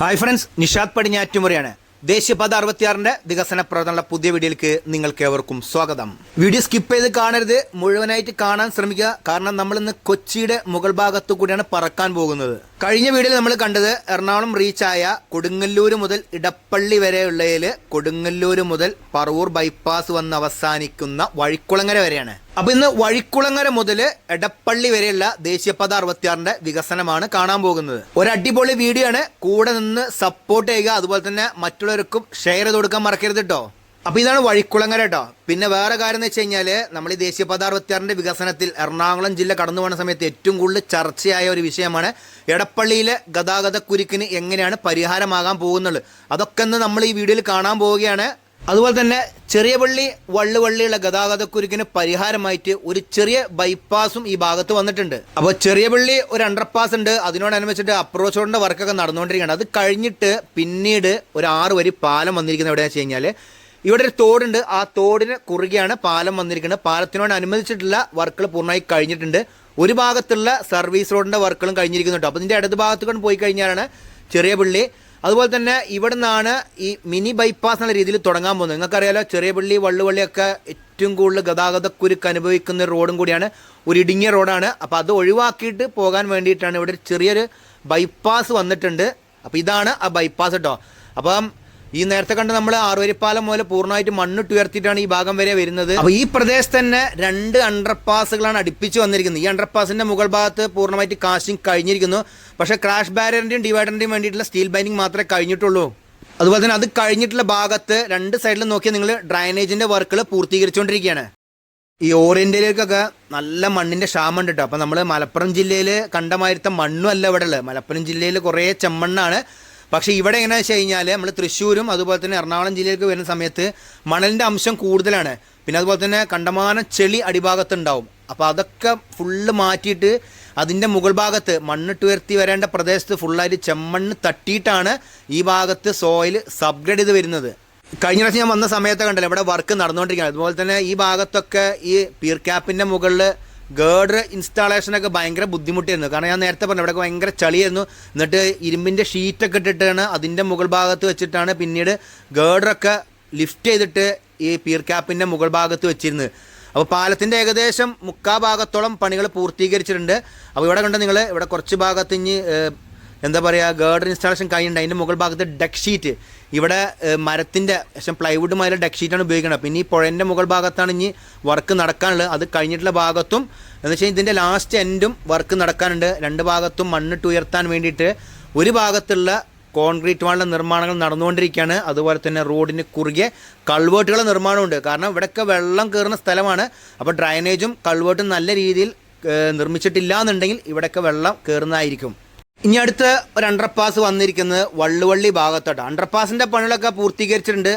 Hi friends Nishad പടിഞ്ഞാറ്റുമുറിയാണ്. ദേശീയപാത അറുപത്തിയാറിന്റെ വികസന പ്രവർത്തനമുള്ള പുതിയ വീഡിയോയിലേക്ക് നിങ്ങൾക്ക് ഏവർക്കും സ്വാഗതം. വീഡിയോ സ്കിപ്പ് ചെയ്ത് കാണരുത് മുഴുവനായിട്ട് കാണാൻ ശ്രമിക്കുക. കാരണം നമ്മൾ ഇന്ന് കൊച്ചിയുടെ മുകൾ ഭാഗത്തു കൂടിയാണ് പറക്കാൻ പോകുന്നത്. കഴിഞ്ഞ വീഡിയോയിൽ നമ്മൾ കണ്ടത് എറണാകുളം റീച്ചായ കൊടുങ്ങല്ലൂർ മുതൽ ഇടപ്പള്ളി വരെയുള്ളതിൽ കൊടുങ്ങല്ലൂർ മുതൽ പറവൂർ ബൈപ്പാസ് വന്ന് അവസാനിക്കുന്ന വഴിക്കുളങ്ങര വരെയാണ്. അപ്പൊ ഇന്ന് വഴിക്കുളങ്ങര മുതൽ എടപ്പള്ളി വരെയുള്ള ദേശീയപാത അറുപത്തിയാറിന്റെ വികസനമാണ് കാണാൻ പോകുന്നത്. ഒരു അടിപൊളി വീഡിയോ ആണ്. കൂടെ നിന്ന് സപ്പോർട്ട് ചെയ്യുക. അതുപോലെ തന്നെ മറ്റുള്ളവർക്കും ഷെയർ ചെയ്ത് കൊടുക്കാൻ മറക്കരുത് കേട്ടോ അപ്പൊ ഇതാണ് വഴിക്കുളങ്ങര കേട്ടോ പിന്നെ വേറെ കാര്യം എന്ന് വെച്ച് കഴിഞ്ഞാൽ നമ്മൾ ഈ ദേശീയപാത അറുപത്തിയാറിന്റെ വികസനത്തിൽ എറണാകുളം ജില്ല കടന്നു പോകുന്ന സമയത്ത് ഏറ്റവും കൂടുതൽ ചർച്ചയായ ഒരു വിഷയമാണ് എടപ്പള്ളിയിലെ ഗതാഗത കുരുക്കിന് എങ്ങനെയാണ് പരിഹാരമാകാൻ പോകുന്നുള്ളത് അതൊക്കെ ഒന്ന് നമ്മൾ ഈ വീഡിയോയിൽ കാണാൻ പോവുകയാണ്. അതുപോലെ തന്നെ ചെറിയ പള്ളി വള്ളുവള്ളിയുള്ള ഗതാഗതക്കുരുക്കിന് പരിഹാരമായിട്ട് ഒരു ചെറിയ ബൈപ്പാസും ഈ ഭാഗത്ത് വന്നിട്ടുണ്ട്. അപ്പോൾ ചെറിയ പള്ളി ഒരു അണ്ടർപാസ് ഉണ്ട്. അതിനോടനുബന്ധിച്ചിട്ട് അപ്രോച്ച് റോഡിന്റെ വർക്കൊക്കെ നടന്നുകൊണ്ടിരിക്കുകയാണ്. അത് കഴിഞ്ഞിട്ട് പിന്നീട് ഒരു ആറ് വരി പാലം വന്നിരിക്കുന്നത് എവിടെയാണെന്ന് വെച്ച് കഴിഞ്ഞാൽ ഇവിടെ ഒരു തോടുണ്ട്. ആ തോടിന് കുറുകെയാണ് പാലം വന്നിരിക്കുന്നത്. പാലത്തിനോട് അനുവദിച്ചിട്ടുള്ള വർക്കുകൾ പൂർണമായി കഴിഞ്ഞിട്ടുണ്ട്. ഒരു ഭാഗത്തുള്ള സർവീസ് റോഡിന്റെ വർക്കുകളും കഴിഞ്ഞിരിക്കുന്നുണ്ട്. അപ്പോൾ ഇതിന്റെ ഇടത് ഭാഗത്ത് കൊണ്ട് പോയി കഴിഞ്ഞാലാണ് ചെറിയ പള്ളി. അതുപോലെ തന്നെ ഇവിടെ നിന്നാണ് ഈ മിനി ബൈപ്പാസ് എന്നുള്ള രീതിയിൽ തുടങ്ങാൻ പോകുന്നത്. നിങ്ങൾക്കറിയാലോ ചെറിയ പള്ളി വള്ളുവള്ളിയൊക്കെ ഏറ്റവും കൂടുതൽ ഗതാഗത കുരുക്ക് അനുഭവിക്കുന്ന റോഡും കൂടിയാണ്. ഒരു ഇടുങ്ങിയ റോഡാണ്. അപ്പോൾ അത് ഒഴിവാക്കിയിട്ട് പോകാൻ വേണ്ടിയിട്ടാണ് ഇവിടെ ചെറിയൊരു ബൈപ്പാസ് വന്നിട്ടുണ്ട്. അപ്പോൾ ഇതാണ് ആ ബൈപ്പാസ് കേട്ടോ. അപ്പം ഈ നേരത്തെ കണ്ട് നമ്മൾ ആറുവരിപ്പാലം മുതൽ പൂർണമായിട്ട് മണ്ണിട്ട് ഉയർത്തിയിട്ടാണ് ഈ ഭാഗം വരെ വരുന്നത്. അപ്പോൾ ഈ പ്രദേശത്ത് തന്നെ രണ്ട് അണ്ടർപാസുകളാണ് അടുപ്പിച്ച് വന്നിരിക്കുന്നത്. ഈ അണ്ടർപാസിന്റെ മുകൾ ഭാഗത്ത് പൂർണമായിട്ട് കാസ്റ്റിംഗ് കഴിഞ്ഞിരിക്കുന്നു. പക്ഷേ ക്രാഷ് ബാരിയറിന്റെയും ഡിവൈഡറിന്റെയും വേണ്ടിയിട്ടുള്ള സ്റ്റീൽ ബൈനിങ് മാത്രമേ കഴിഞ്ഞിട്ടുള്ളൂ. അതുപോലെ തന്നെ അത് കഴിഞ്ഞിട്ടുള്ള ഭാഗത്ത് രണ്ട് സൈഡിൽ നോക്കിയാൽ നിങ്ങൾ ഡ്രൈനേജിന്റെ വർക്കുകൾ പൂർത്തീകരിച്ചുകൊണ്ടിരിക്കുകയാണ്. ഈ ഓറിയന്റിലേക്കൊക്കെ നല്ല മണ്ണിന്റെ ക്ഷാമമുണ്ട് കേട്ടോ അപ്പോൾ നമ്മൾ മലപ്പുറം ജില്ലയിൽ കണ്ടമായിരുത്ത മണ്ണും അല്ല ഇവിടെ ഉള്ളത് മലപ്പുറം ജില്ലയിൽ കുറേ ചെമ്മണ്ണാണ്. പക്ഷേ ഇവിടെ എങ്ങനെയാണെന്ന് വെച്ച് കഴിഞ്ഞാൽ നമ്മൾ തൃശ്ശൂരും അതുപോലെ തന്നെ എറണാകുളം ജില്ലയിലേക്ക് വരുന്ന സമയത്ത് മണലിന്റെ അംശം കൂടുതലാണ്. പിന്നെ അതുപോലെ തന്നെ കണ്ടമാന ചെളി അടിഭാഗത്തുണ്ടാവും. അപ്പോൾ അതൊക്കെ ഫുള്ള് മാറ്റിയിട്ട് അതിന്റെ മുകൾ ഭാഗത്ത് മണ്ണിട്ട് ഉയർത്തി വരേണ്ട പ്രദേശത്ത് ഫുള്ളായിട്ട് ചെമ്മണ്ണ് തട്ടിയിട്ടാണ് ഈ ഭാഗത്ത് സോയിൽ സബ്ഗ്രേഡ് ചെയ്ത് വരുന്നത്. കഴിഞ്ഞ പ്രാവശ്യം ഞാൻ വന്ന സമയത്ത് കണ്ടല്ലോ ഇവിടെ വർക്ക് നടന്നുകൊണ്ടിരിക്കുകയാണ്. അതുപോലെ തന്നെ ഈ ഭാഗത്തൊക്കെ ഈ പീർ ക്യാപ്പിന്റെ മുകളിൽ ഗേർഡർ ഇൻസ്റ്റാളേഷനൊക്കെ ഭയങ്കര ബുദ്ധിമുട്ടായിരുന്നു. കാരണം ഞാൻ നേരത്തെ പറഞ്ഞു ഇവിടെ ഭയങ്കര ചളിയായിരുന്നു. എന്നിട്ട് ഇരുമ്പിന്റെ ഷീറ്റൊക്കെ ഇട്ടിട്ടാണ് അതിന്റെ മുകൾ ഭാഗത്ത് വെച്ചിട്ടാണ് പിന്നീട് ഗേർഡറൊക്കെ ലിഫ്റ്റ് ചെയ്തിട്ട് ഈ പീർ ക്യാപ്പിന്റെ മുകൾ ഭാഗത്ത് വെച്ചിരുന്നത്. അപ്പോൾ പാലത്തിന്റെ ഏകദേശം മുക്കാ ഭാഗത്തോളം പണികൾ പൂർത്തീകരിച്ചിട്ടുണ്ട്. അപ്പോൾ ഇവിടെ കണ്ട നിങ്ങൾ ഇവിടെ കുറച്ച് ഭാഗത്ത് ഇനി എന്താ പറയുക ഗേർഡർ ഇൻസ്റ്റാളേഷൻ കഴിഞ്ഞിട്ടുണ്ട്. അതിന്റെ മുകൾ ഭാഗത്ത് ഡെക്ക് ഷീറ്റ് ഇവിടെ മരത്തിന്റെ ശേഷം പ്ലൈവുഡ് മാതിരി ഡെക്ക് ഷീറ്റാണ് ഉപയോഗിക്കുന്നത് പിന്നെ ഈ പുഴന്റെ മുകൾ ഭാഗത്താണ് ഇനി വർക്ക് നടക്കാനുള്ളത്. അത് കഴിഞ്ഞിട്ടുള്ള ഭാഗത്തും എന്ന് വെച്ചാൽ ഇതിന്റെ ലാസ്റ്റ് എൻഡും വർക്ക് നടക്കാനുണ്ട്. രണ്ട് ഭാഗത്തും മണ്ണിട്ട് ഉയർത്താൻ വേണ്ടിയിട്ട് ഒരു ഭാഗത്തുള്ള കോൺക്രീറ്റ് വാളിന്റെ നിർമ്മാണങ്ങൾ നടന്നുകൊണ്ടിരിക്കുകയാണ്. അതുപോലെ തന്നെ റോഡിന് കുറുകെ കൾവേർട്ടുകളുടെ നിർമ്മാണമുണ്ട്. കാരണം ഇവിടെയൊക്കെ വെള്ളം കയറുന്ന സ്ഥലമാണ്. അപ്പോൾ ഡ്രൈനേജും കൾവേർട്ടും നല്ല രീതിയിൽ നിർമ്മിച്ചിട്ടില്ല എന്നുണ്ടെങ്കിൽ ഇവിടെയൊക്കെ വെള്ളം കയറുന്നതായിരിക്കും ഇനി അടുത്ത് ഒരു അണ്ടർപാസ് വന്നിരിക്കുന്നത് വള്ളുവള്ളി ഭാഗത്തോട്ട് അണ്ടർപാസിന്റെ പണികളൊക്കെ പൂർത്തീകരിച്ചിട്ടുണ്ട്.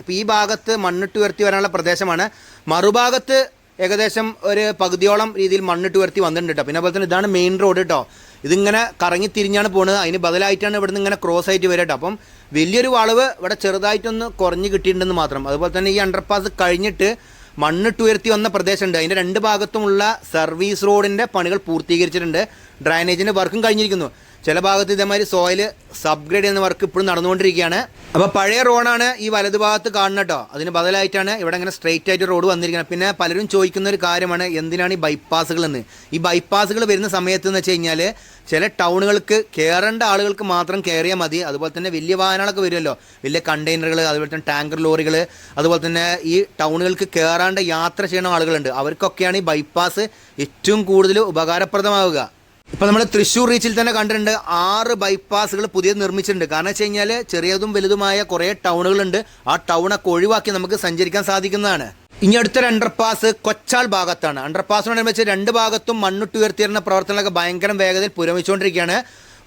ഇപ്പൊ ഈ ഭാഗത്ത് മണ്ണിട്ട് ഉയർത്തി വരാനുള്ള പ്രദേശമാണ്. മറുഭാഗത്ത് ഏകദേശം ഒരു പകുതിയോളം രീതിയിൽ മണ്ണിട്ട് ഉയർത്തി വന്നിട്ടുണ്ട് കേട്ടോ പിന്നെ അതുപോലെ തന്നെ ഇതാണ് മെയിൻ റോഡ് കേട്ടോ ഇതിങ്ങനെ കറങ്ങി തിരിഞ്ഞാണ് പോകുന്നത് അതിന് ബദലായിട്ടാണ് ഇവിടുന്ന് ഇങ്ങനെ ക്രോസ് ആയിട്ട് വരിക കേട്ടോ അപ്പം വലിയൊരു വളവ് ഇവിടെ ചെറുതായിട്ടൊന്ന് കുറഞ്ഞ് കിട്ടിയിട്ടുണ്ടെന്ന് മാത്രം. അതുപോലെ തന്നെ ഈ അണ്ടർപാസ് കഴിഞ്ഞിട്ട് മണ്ണിട്ട് ഉയർത്തി വന്ന പ്രദേശമുണ്ട്. അതിന്റെ രണ്ട് ഭാഗത്തുമുള്ള സർവീസ് റോഡിന്റെ പണികൾ പൂർത്തീകരിച്ചിട്ടുണ്ട്. ഡ്രൈനേജിന്റെ വർക്കും കഴിഞ്ഞിരിക്കുന്നു. ചില ഭാഗത്ത് ഇതേമാതിരി സോയിൽ സബ്ഗ്രേഡ് ചെയ്യുന്ന വർക്ക് ഇപ്പോഴും നടന്നുകൊണ്ടിരിക്കുകയാണ്. അപ്പോൾ പഴയ റോഡാണ് ഈ വലതു ഭാഗത്ത് കാണുന്നത് കേട്ടോ. അതിന് ബദലായിട്ടാണ് ഇവിടെ ഇങ്ങനെ സ്ട്രെയിറ്റ് ആയിട്ട് റോഡ് വന്നിരിക്കുന്നത്. പിന്നെ പലരും ചോദിക്കുന്ന ഒരു കാര്യമാണ് എന്തിനാണ് ഈ ബൈപ്പാസുകൾ എന്ന്? ഈ ബൈപ്പാസുകൾ വരുന്ന സമയത്ത് എന്ന് വെച്ച് കഴിഞ്ഞാൽ ചില ടൗണുകൾക്ക് കയറേണ്ട ആളുകൾക്ക് മാത്രം കയറിയാൽ മതി. അതുപോലെ തന്നെ വലിയ വാഹനങ്ങളൊക്കെ വരുമല്ലോ. വലിയ കണ്ടെയ്നറുകൾ അതുപോലെ തന്നെ ടാങ്കർ ലോറികൾ അതുപോലെ തന്നെ ഈ ടൗണുകൾക്ക് കയറാണ്ട് യാത്ര ചെയ്യുന്ന ആളുകളുണ്ട്. അവർക്കൊക്കെയാണ് ഈ ബൈപ്പാസ് ഏറ്റവും കൂടുതൽ ഉപകാരപ്രദമാവുക. ഇപ്പൊ നമ്മൾ തൃശ്ശൂർ റീച്ചിൽ തന്നെ കണ്ടിട്ടുണ്ട് ആറ് ബൈപ്പാസുകൾ പുതിയത് നിർമ്മിച്ചിട്ടുണ്ട്. കാരണം വെച്ച് കഴിഞ്ഞാൽ ചെറിയതും വലുതുമായ കുറേ ടൗണുകളുണ്ട് ആ ടൗണൊക്കെ ഒഴിവാക്കി നമുക്ക് സഞ്ചരിക്കാൻ സാധിക്കുന്നതാണ്. ഇനി അടുത്തൊരു അണ്ടർപാസ് കൊച്ചാൾ ഭാഗത്താണ്. അണ്ടർപാസിനോടനുബന്ധിച്ച് രണ്ട് ഭാഗത്തും മണ്ണിട്ട് ഉയർത്തിയിരുന്ന പ്രവർത്തനങ്ങളൊക്കെ ഭയങ്കര വേഗതയിൽ പുരോഗമിച്ചുകൊണ്ടിരിക്കുകയാണ്.